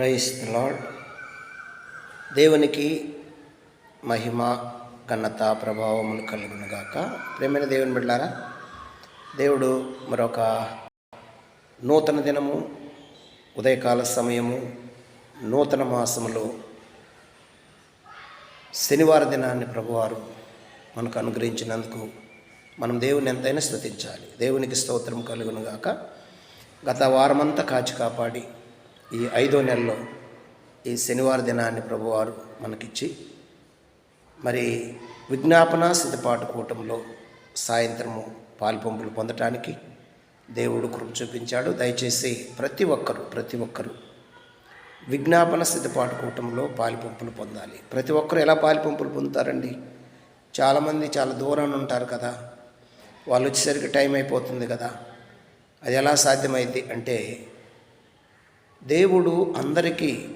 Price lord దేవునికి మహిమ ఘనత ప్రభావములు కలుగునుగాక ప్రేమైన దేవుని బిడ్డారా దేవుడు మరొక నూతన దినము ఉదయకాల సమయము నూతన మాసములో శనివార దినాన్ని ప్రభువారు మనకు అనుగ్రహించినందుకు మనం దేవుని ఎంతైనా స్థుతించాలి దేవునికి స్తోత్రం కలుగునుగాక గత వారమంతా కాచి కాపాడి ఈ ఐదో నెలలో ఈ శనివార దినాన్ని ప్రభువారు మనకిచ్చి మరి విజ్ఞాపన సిద్ధపాటు కూటంలో సాయంత్రము పాల్పంపులు పొందటానికి దేవుడు కృప చూపించాడు. దయచేసి ప్రతి ఒక్కరు ప్రతి ఒక్కరు విజ్ఞాపన సిద్ధపాటు కూటంలో పాలిపంపులు పొందాలి. ప్రతి ఒక్కరు ఎలా పాలిపంపులు పొందుతారండి? చాలామంది చాలా దూరాన్ని ఉంటారు కదా. వాళ్ళు వచ్చేసరికి టైం అయిపోతుంది కదా. అది ఎలా సాధ్యమైంది అంటే దేవుడు అందరికీ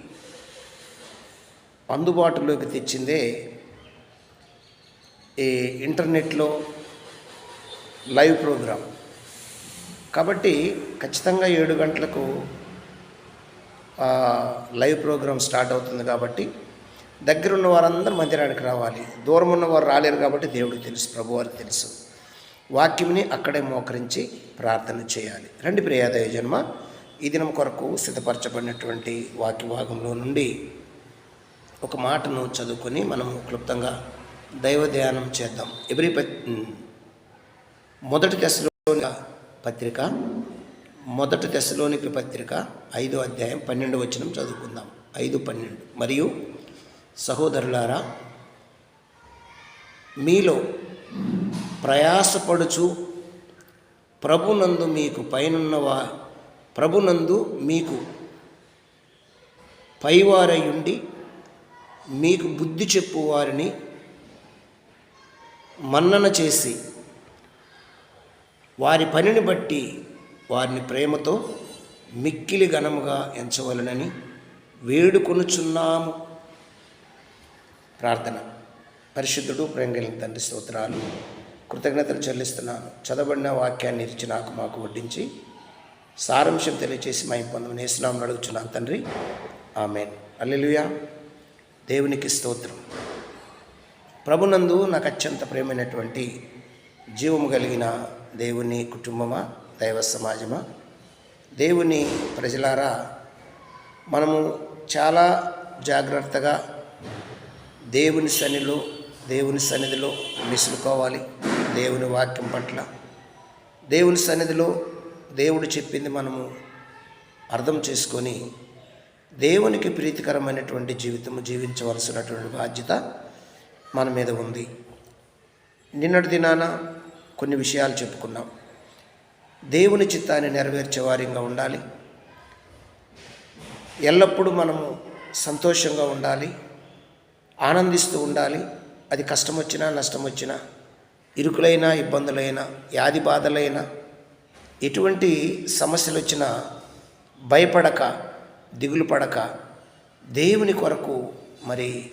అందుబాటులోకి తెచ్చిందే ఈ ఇంటర్నెట్లో లైవ్ ప్రోగ్రాం. కాబట్టి ఖచ్చితంగా ఏడు గంటలకు లైవ్ ప్రోగ్రాం స్టార్ట్ అవుతుంది కాబట్టి దగ్గర ఉన్న వారందరూ మందిరానికి రావాలి. దూరం ఉన్న వారు రాలేరు కాబట్టి దేవుడికి తెలుసు ప్రభువారికి తెలుసు. వాక్యంని అక్కడే మోకరించి ప్రార్థన చేయాలి. రండి ప్రియాదయ జన్మ ఈ దినం కొరకు సిద్ధపరచబడినటువంటి వాక్య భాగంలో నుండి ఒక మాటను చదువుకొని మనం క్లుప్తంగా దైవ ధ్యానం చేద్దాం ఎవరి మొదటి దశలోని పత్రిక మొదటి దశలోనికి పత్రిక ఐదో అధ్యాయం పన్నెండు వచనం చదువుకుందాం. ఐదు పన్నెండు. మరియు సహోదరులారా మీలో ప్రయాసపడుచు ప్రభునందు మీకు పైనున్నవా ప్రభునందు మీకు పైవారయుండి మీకు బుద్ధి చెప్పు వారిని మన్నన చేసి వారి పనిని బట్టి వారిని ప్రేమతో మిక్కిలి ఘనముగా ఎంచవలనని వేడుకొనుచున్నాము. ప్రార్థన. పరిశుద్ధుడు ప్రేంగలిన తండ్రి స్తోత్రాలు. కృతజ్ఞతలు చెల్లిస్తున్నాను చదవబడిన వాక్యాన్ని ఇచ్చి నాకు మాకు వడ్డించి సారాంశం తెలియచేసి మా పొందమని నేస్తున్నాం అడుగుచున్నాను తండ్రి. ఆమెన్. అల్లెలుయా దేవునికి స్తోత్రం. ప్రభునందు నాకు అత్యంత ప్రేమైనటువంటి జీవము కలిగిన దేవుని కుటుంబమా దైవ సమాజమా? దేవుని ప్రజలారా మనము చాలా జాగ్రత్తగా దేవుని సన్నిలో దేవుని సన్నిధిలో మిసులుకోవాలి దేవుని వాక్యం పట్ల. దేవుని సన్నిధిలో దేవుడు చెప్పింది మనము అర్థం చేసుకొని దేవునికి ప్రీతికరమైనటువంటి జీవితము జీవించవలసినటువంటి బాధ్యత మన మీద ఉంది. నిన్నటి దినాన కొన్ని విషయాలు చెప్పుకున్నాం. దేవుని చిత్తాన్ని నెరవేర్చే వారిగా ఉండాలి. ఎల్లప్పుడూ మనము సంతోషంగా ఉండాలి. ఆనందిస్తూ ఉండాలి. అది కష్టం వచ్చినా నష్టం వచ్చినా ఇరుకులైనా ఇబ్బందులైనా వ్యాధి బాధలైనా ఎటువంటి సమస్యలు వచ్చినా భయపడక దిగులు పడక దేవుని కొరకు మరి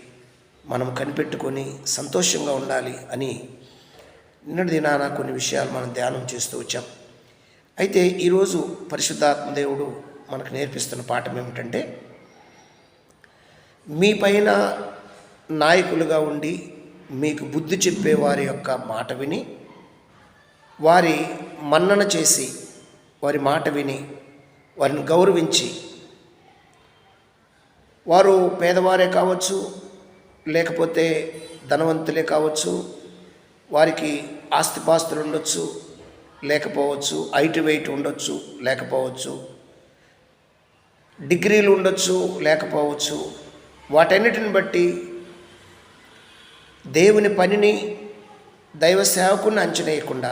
మనం కనిపెట్టుకొని సంతోషంగా ఉండాలి అని నిన్నటి దినాన కొన్ని విషయాలు మనం ధ్యానం చేస్తూ వచ్చాం. అయితే ఈరోజు పరిశుద్ధాత్మ దేవుడు మనకు నేర్పిస్తున్న పాఠం ఏమిటంటే మీ పైన నాయకులుగా ఉండి మీకు బుద్ధి చెప్పే వారి యొక్క మాట విని వారి మన్నన చేసి వారి మాట విని వారిని గౌరవించి వారు పేదవారే కావచ్చు లేకపోతే ధనవంతులే కావచ్చు వారికి ఆస్తిపాస్తులు ఉండొచ్చు లేకపోవచ్చు ఐటి వెయిట్ ఉండొచ్చు లేకపోవచ్చు డిగ్రీలు ఉండొచ్చు లేకపోవచ్చు వాటన్నిటిని బట్టి దేవుని పనిని దైవ సేవకుని అంచనేయకుండా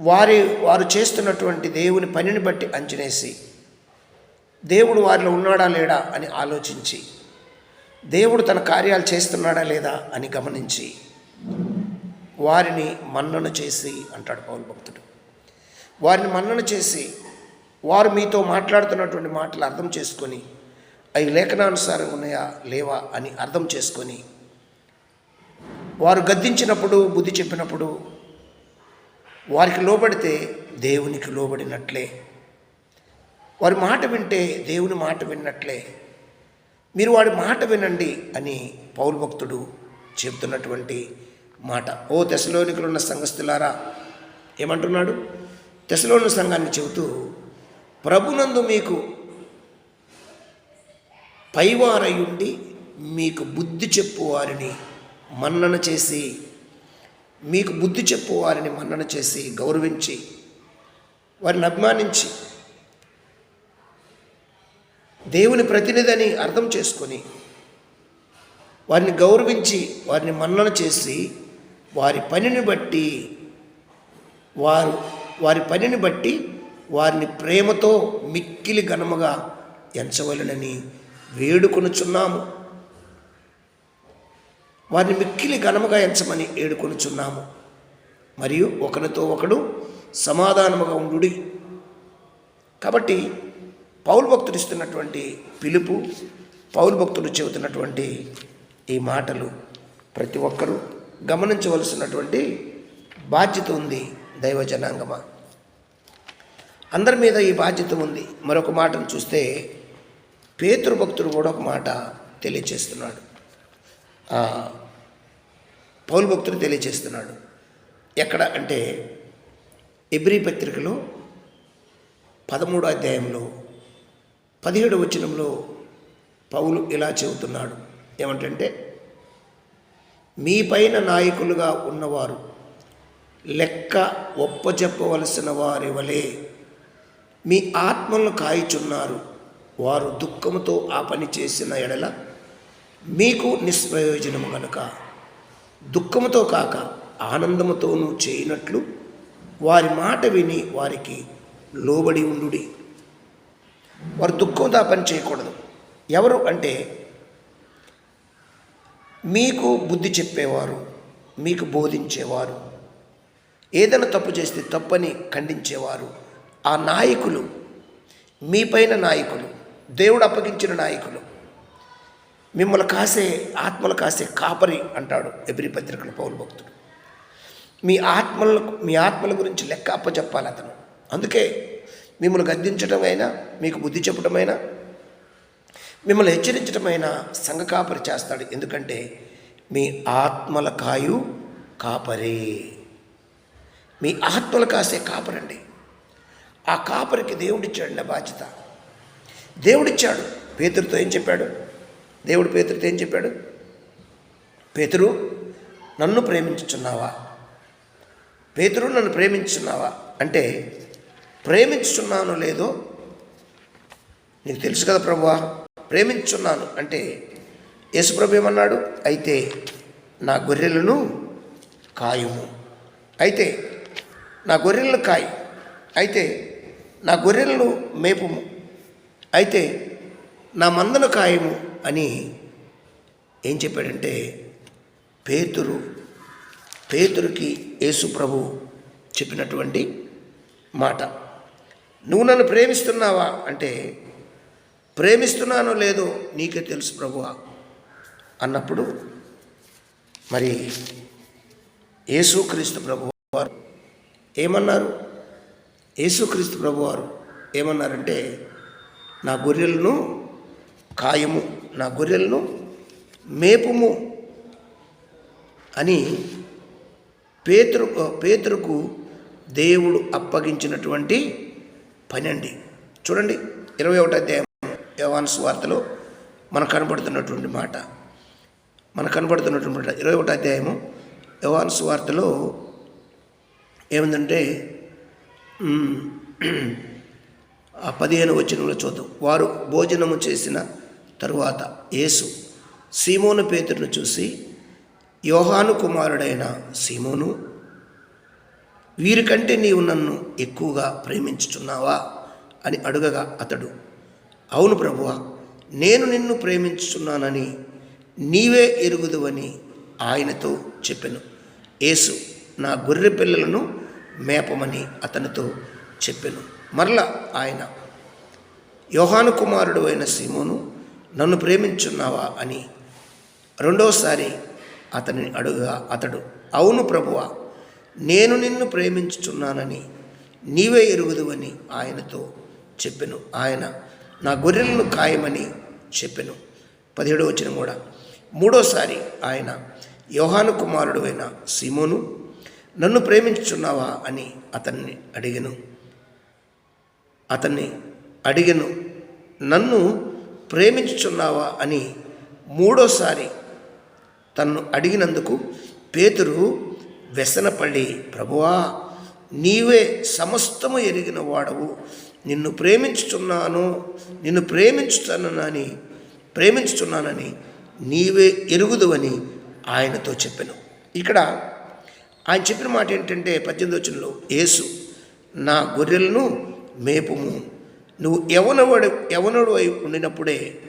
వారి వారు చేస్తున్నటువంటి దేవుని పనిని బట్టి అంచనేసి దేవుడు వారిలో ఉన్నాడా లేడా అని ఆలోచించి దేవుడు తన కార్యాలు చేస్తున్నాడా లేదా అని గమనించి వారిని మన్నన చేసి అంటాడు పౌరు భక్తుడు. వారిని మన్నన చేసి వారు మీతో మాట్లాడుతున్నటువంటి మాటలు అర్థం చేసుకొని అవి లేఖనానుసారం ఉన్నాయా లేవా అని అర్థం చేసుకొని వారు గద్దించినప్పుడు బుద్ధి చెప్పినప్పుడు వారికి లోబడితే దేవునికి లోబడినట్లే. వారి మాట వింటే దేవుని మాట విన్నట్లే. మీరు వాడి మాట వినండి అని పౌరు భక్తుడు చెబుతున్నటువంటి మాట. ఓ తెశలోనికులు ఉన్న సంఘస్థులారా ఏమంటున్నాడు? దశలోని సంఘాన్ని చెబుతూ ప్రభునందు మీకు పైవారయుండి మీకు బుద్ధి చెప్పు వారిని మన్నన చేసి మీకు బుద్ధి చెప్పు వారిని మన్నన చేసి గౌరవించి వారిని అభిమానించి దేవుని ప్రతినిధిని అర్థం చేసుకొని వారిని గౌరవించి వారిని మన్నన చేసి వారి పనిని బట్టి వారు వారి పనిని బట్టి వారిని ప్రేమతో మిక్కిలి ఘనముగా ఎంచవలనని వేడుకొనుచున్నాము. వారిని మిక్కిలి ఘనముగా ఎంచమని ఏడుకొనుచున్నాము. మరియు ఒకరితో ఒకడు సమాధానముగా ఉండుడి. కాబట్టి పౌరు భక్తుడు ఇస్తున్నటువంటి పిలుపు పౌరు భక్తుడు చెబుతున్నటువంటి ఈ మాటలు ప్రతి ఒక్కరూ గమనించవలసినటువంటి బాధ్యత ఉంది దైవ జనాంగమ అందరి మీద ఈ బాధ్యత ఉంది. మరొక మాటను చూస్తే పేతృ భక్తుడు కూడా ఒక మాట తెలియచేస్తున్నాడు. పౌలు భక్తుడు తెలియజేస్తున్నాడు. ఎక్కడ అంటే ఎబ్రి పత్రికలో పదమూడో అధ్యాయంలో పదిహేడు వచనంలో పౌలు ఇలా చెబుతున్నాడు. ఏమంటంటే మీ పైన నాయకులుగా ఉన్నవారు లెక్క ఒప్పజెప్పవలసిన వారి వలె మీ ఆత్మలను కాయిచున్నారు. వారు దుఃఖముతో ఆ పని చేసిన ఎడల మీకు నిష్ప్రయోజనము గనుక దుఃఖముతో కాక ఆనందముతోనూ చేయనట్లు వారి మాట విని వారికి లోబడి ఉండుడి. వారు దుఃఖంతో పని చేయకూడదు. ఎవరు అంటే మీకు బుద్ధి చెప్పేవారు మీకు బోధించేవారు. ఏదైనా తప్పు చేస్తే తప్పని ఖండించేవారు. ఆ నాయకులు మీపైన నాయకులు దేవుడు అప్పగించిన నాయకులు మిమ్మల్ని కాసే ఆత్మలు కాసే కాపరి అంటాడు ఎబ్రి పత్రికల పౌరు భక్తుడు. మీ ఆత్మలను మీ ఆత్మల గురించి లెక్క అప్పచెప్పాలి అతను. అందుకే మిమ్మల్ని గద్దించడమైనా మీకు బుద్ధి చెప్పడమైనా మిమ్మల్ని హెచ్చరించడమైనా సంఘ కాపరి చేస్తాడు. ఎందుకంటే మీ ఆత్మల కాయు కాపరే. మీ ఆత్మలు కాసే కాపరండి. ఆ కాపరికి దేవుడిచ్చాడు బాధ్యత. దేవుడిచ్చాడు. పేతుడితో ఏం చెప్పాడు? దేవుడు పేతుడితో ఏం చెప్పాడు? పేతురు నన్ను ప్రేమించుచున్నావా? పేతురు నన్ను ప్రేమించున్నావా అంటే ప్రేమించుచున్నాను లేదో నీకు తెలుసు కదా ప్రభువా ప్రేమించున్నాను అంటే యేసుప్రభు ఏమన్నాడు? అయితే నా గొర్రెలను కాయుము. అయితే నా గొర్రెలను కాయి. అయితే నా గొర్రెలను మేపుము. అయితే నా మందను కాయము. అని ఏం చెప్పాడంటే పేతురు పేతురుకి యేసు ప్రభు చెప్పినటువంటి మాట. నువ్వు నన్ను ప్రేమిస్తున్నావా? అంటే ప్రేమిస్తున్నానో లేదో నీకే తెలుసు ప్రభువా. అన్నప్పుడు మరి యేసుక్రీస్తు ప్రభు వారు ఏమన్నారు? యేసుక్రీస్తు ప్రభువారు ఏమన్నారంటే నా గొర్రెలను కాయము నా గొర్రెలను మేపుము అని పేతురు పేతురుకు దేవుడు అప్పగించినటువంటి పని అండి చూడండి ఇరవై ఒకటి అధ్యాయం యవాన్స్ వార్తలో మనకు కనబడుతున్నటువంటి మాట. మనకు కనబడుతున్నటువంటి మాట. ఇరవై ఒకటి అధ్యాయము యవాన్స్ వార్తలో ఏముందంటే ఆ పదిహేను వచనంలో చూద్దాం. వారు భోజనము చేసిన తరువాత యేసు సీమోను పేతురును చూసి యోహాను కుమారుడైన సీమోను వీరికంటే నీవు నన్ను ఎక్కువగా ప్రేమించుచున్నావా? అని అడుగగా అతడు అవును ప్రభువ నేను నిన్ను ప్రేమించుచున్నానని నీవే ఎరుగుదువని ఆయనతో చెప్పెను. యేసు నా గొర్రె పిల్లలను మేపమని అతనితో చెప్పెను. మరలా ఆయన యోహాను కుమారుడు అయిన సీమోను నన్ను ప్రేమించున్నావా అని రెండోసారి అతనిని అడుగా అతడు అవును ప్రభువా నేను నిన్ను ప్రేమించుచున్నానని నీవే ఎరుగుదువని ఆయనతో చెప్పెను. ఆయన నా గొర్రెలను ఖాయమని చెప్పెను. పదిహేడో వచ్చిన కూడా. మూడోసారి ఆయన యోహాను కుమారుడు అయిన సీమోను నన్ను ప్రేమించుచున్నావా? అని అతన్ని అడిగను. అతన్ని అడిగను నన్ను ప్రేమించుచున్నావా అని మూడోసారి తన్ను అడిగినందుకు పేతురు వ్యసనపడి ప్రభువా నీవే సమస్తము ఎరిగిన వాడవు. నిన్ను ప్రేమించుచున్నాను నిన్ను ప్రేమించుతానని ప్రేమించుచున్నానని నీవే ఎరుగుదువని ఆయనతో చెప్పాను. ఇక్కడ ఆయన చెప్పిన మాట ఏంటంటే పద్దెనిమిది వచ్చినలో యేసు నా గొర్రెలను మేపుము నువ్వు యవనవాడు యవనుడు అయి ఉండినప్పుడే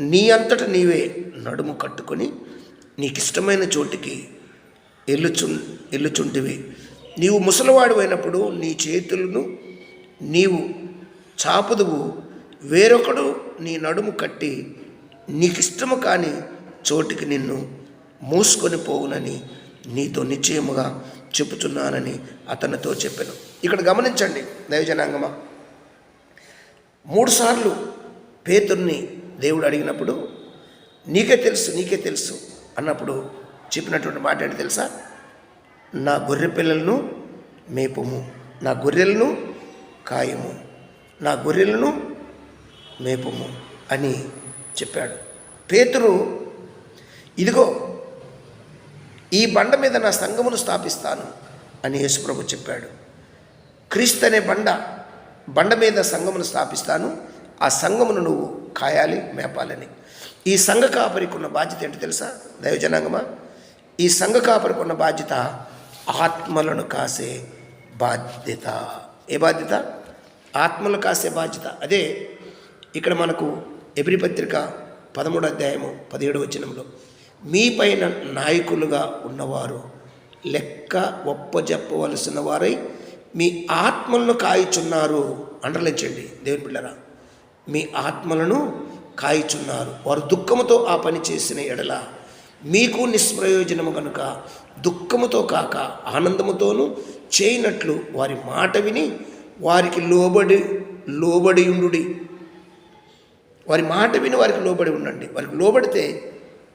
నీ అంతట నీవే నడుము కట్టుకొని నీకు ఇష్టమైన చోటికి ఎల్లుచు ఎల్లుచుంటివి. నీవు ముసలివాడు అయినప్పుడు నీ చేతులను నీవు చాపుదువు. వేరొకడు నీ నడుము కట్టి నీకు ఇష్టము కాని చోటికి నిన్ను మూసుకొని పోవునని నీతో నిశ్చయముగా చెబుతున్నానని అతనితో చెప్పాను. ఇక్కడ గమనించండి దైవజనాంగమా. మూడుసార్లు పేతుర్ని దేవుడు అడిగినప్పుడు నీకే తెలుసు నీకే తెలుసు అన్నప్పుడు చెప్పినటువంటి మాట ఏంటి తెలుసా? నా గొర్రె పిల్లలను మేపుము నా గొర్రెలను కాయము నా గొర్రెలను మేపుము అని చెప్పాడు. పేతురు ఇదిగో ఈ బండ మీద నా సంఘమును స్థాపిస్తాను అని యేసుప్రభు చెప్పాడు. క్రీస్తు అనే బండ బండ మీద సంఘమును స్థాపిస్తాను ఆ సంఘమును నువ్వు కాయాలి మేపాలని. ఈ సంఘ కాపరికి ఉన్న బాధ్యత ఏంటి తెలుసా? దైవజనాంగమా? ఈ సంఘ కాపరికి ఉన్న బాధ్యత ఆత్మలను కాసే బాధ్యత. ఏ బాధ్యత? ఆత్మలు కాసే బాధ్యత. అదే ఇక్కడ మనకు ఎబ్రి పత్రిక పదమూడు అధ్యాయము పదిహేడు వచనంలో మీ పైన నాయకులుగా ఉన్నవారు లెక్క ఒప్పజెప్పవలసిన వారై మీ ఆత్మలను కాయిచున్నారు. అండర్లించండి దేవుని బిళ్ళరా మీ ఆత్మలను కాయిచున్నారు. వారు దుఃఖముతో ఆ పని చేసిన ఎడల మీకు నిష్ప్రయోజనము కనుక దుఃఖముతో కాక ఆనందముతోనూ చేయనట్లు వారి మాట విని వారికి లోబడి లోబడి ఉండు వారి మాట విని వారికి లోబడి ఉండండి. వారికి లోబడితే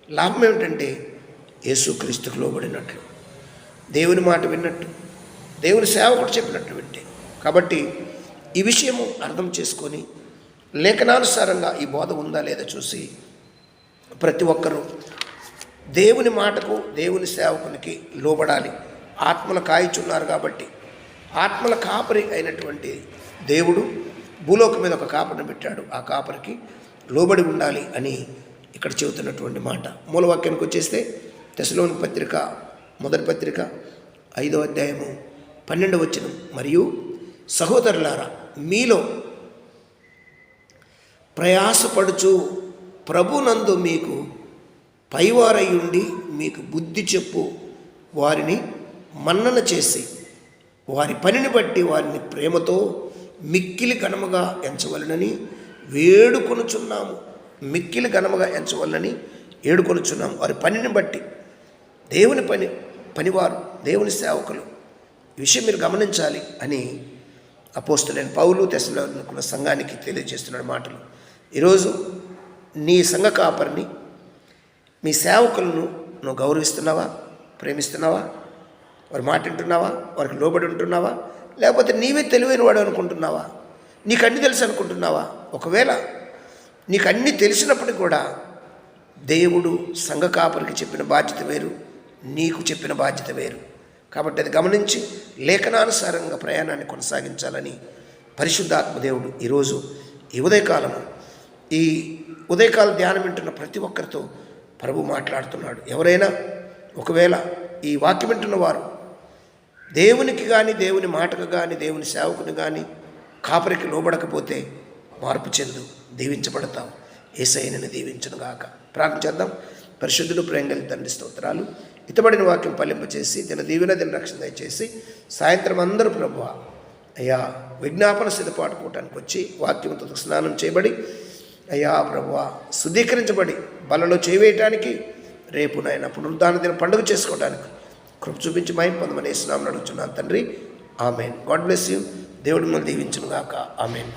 లాభం ఏమిటంటే యేసుక్రీస్తుకు లోబడినట్లు. దేవుని మాట విన్నట్టు. దేవుని సేవకుడు చెప్పినట్టు వింటే. కాబట్టి ఈ విషయము అర్థం చేసుకొని లేఖనానుసారంగా ఈ బోధ ఉందా లేదా చూసి ప్రతి ఒక్కరూ దేవుని మాటకు దేవుని సేవకునికి లోబడాలి. ఆత్మల కాయిచున్నారు కాబట్టి ఆత్మల కాపరి అయినటువంటి దేవుడు భూలోకం మీద ఒక కాపరిని పెట్టాడు. ఆ కాపరికి లోబడి ఉండాలి అని ఇక్కడ చెబుతున్నటువంటి మాట. మూలవాక్యానికి వచ్చేస్తే దశలోని పత్రిక మొదటి పత్రిక ఐదో అధ్యాయము పన్నెండవ వచనం. మరియు సహోదరులారా మీలో ప్రయాసపడుచు ప్రభునందు మీకు పైవారయ్యుండి మీకు బుద్ధి చెప్పు. వారిని మన్నన చేసి వారి పనిని బట్టి వారిని ప్రేమతో మిక్కిలి కనుమగా ఎంచవలనని వేడుకొనుచున్నాము. మిక్కిలి ఘనముగా ఎంచవల్లని ఏడుకొనుచున్నాం. వారి పనిని బట్టి దేవుని పని పనివారు దేవుని సేవకులు ఈ విషయం మీరు గమనించాలి అని అపోస్తులైన పౌలు తెసలోనుకున్న సంఘానికి తెలియజేస్తున్నాడు మాటలు. ఈరోజు నీ సంఘ కాపరిని మీ సేవకులను నువ్వు గౌరవిస్తున్నావా ప్రేమిస్తున్నావా వారి మాట వింటున్నావా వారికి లోబడి ఉంటున్నావా లేకపోతే నీవే తెలివైన వాడు అనుకుంటున్నావా నీకు అన్ని తెలుసు అనుకుంటున్నావా? ఒకవేళ నీకు అన్నీ తెలిసినప్పటికీ కూడా దేవుడు సంఘ కాపరికి చెప్పిన బాధ్యత వేరు నీకు చెప్పిన బాధ్యత వేరు. కాబట్టి అది గమనించి లేఖనానుసారంగా ప్రయాణాన్ని కొనసాగించాలని పరిశుద్ధాత్మ దేవుడు ఈరోజు ఈ ఉదయకాలము ఈ ఉదయకాల ధ్యానం వింటున్న ప్రతి ఒక్కరితో ప్రభు మాట్లాడుతున్నాడు. ఎవరైనా ఒకవేళ ఈ వాక్యం వింటున్న వారు దేవునికి కానీ దేవుని మాటకు కానీ దేవుని సేవకుని కానీ కాపరికి లోబడకపోతే మార్పు చెందు. దీవించబడతాం. ఏసైనని దీవించను గాక. ప్రార్థన చేద్దాం. పరిశుద్ధులు ప్రేంగలి తండ్రి స్తోత్రాలు. ఇతబడిన వాక్యం పలింపచేసి దిన దీవెన దిన రక్షణ దయచేసి సాయంత్రం అందరూ ప్రభు అయ్యా విజ్ఞాపన సిద్ధపాటుకోవటానికి వచ్చి వాక్యంతో స్నానం చేయబడి అయ్యా ప్రభువ శుద్ధీకరించబడి బలలో చేయవేయటానికి రేపు నాయన పునరుద్ధాన దిన పండుగ చేసుకోవడానికి కృప చూపించి మహిం పొందమని ఇస్తున్నామని నడుచున్నాను తండ్రి. ఆమెన్. God bless you. దేవుడి మిమ్మల్ని దీవించును గాక. ఆమెన్.